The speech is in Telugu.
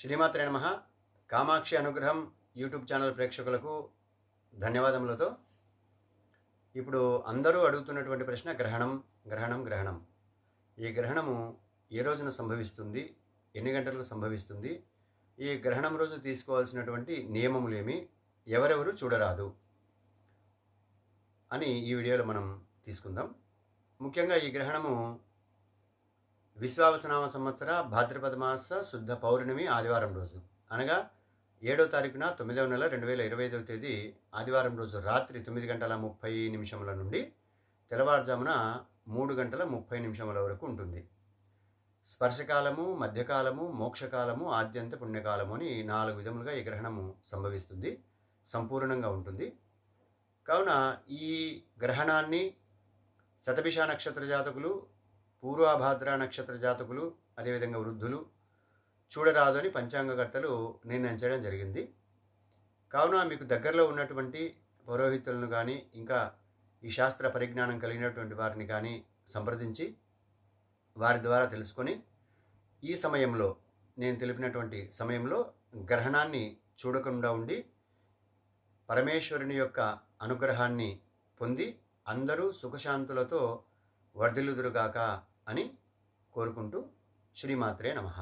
శ్రీమాత్రే నమ. కామాక్షి అనుగ్రహం యూట్యూబ్ ఛానల్ ప్రేక్షకులకు ధన్యవాదములతో ఇప్పుడు అందరూ అడుగుతున్నటువంటి ప్రశ్న గ్రహణం గ్రహణం గ్రహణం. ఈ గ్రహణము ఏ రోజున సంభవిస్తుంది? ఎన్ని గంటలకు సంభవిస్తుంది? ఈ గ్రహణం రోజు తీసుకోవాల్సినటువంటి నియమములేమి ఎవరెవరు చూడరాదు అని ఈ వీడియోలో మనం తీసుకుందాం. ముఖ్యంగా ఈ గ్రహణము విశ్వావసనామ సంవత్సర భాద్రపద మాస శుద్ధ పౌర్ణమి ఆదివారం రోజు. అనగా ఏడో తారీఖున తొమ్మిదవ నెల రెండు వేల ఇరవై ఐదవ తేదీ ఆదివారం రోజు రాత్రి తొమ్మిది గంటల ముప్పై నిమిషముల నుండి తెల్లవారుజామున మూడు గంటల ముప్పై నిమిషముల వరకు ఉంటుంది. స్పర్శకాలము మధ్యకాలము మోక్షకాలము ఆద్యంత పుణ్యకాలము అని నాలుగు విధములుగా ఈ గ్రహణము సంభవిస్తుంది. సంపూర్ణంగా ఉంటుంది. కావున ఈ గ్రహణాన్ని శతభిష నక్షత్ర జాతకులు పూర్వాభాద్ర నక్షత్ర జాతకులు అదేవిధంగా వృద్ధులు చూడరాదు అని పంచాంగకర్తలు నిర్ణయించడం జరిగింది. కావున మీకు దగ్గరలో ఉన్నటువంటి పౌరోహితులను కానీ ఇంకా ఈ శాస్త్ర పరిజ్ఞానం కలిగినటువంటి వారిని కానీ సంప్రదించి వారి ద్వారా తెలుసుకొని ఈ సమయంలో నేను తెలిపినటువంటి సమయంలో గ్రహణాన్ని చూడకుండా ఉండి పరమేశ్వరుని యొక్క అనుగ్రహాన్ని పొంది అందరూ సుఖశాంతులతో వర్ధిల్లుదురుగాక అని కోరుకుంటూ శ్రీమాత్రే నమః.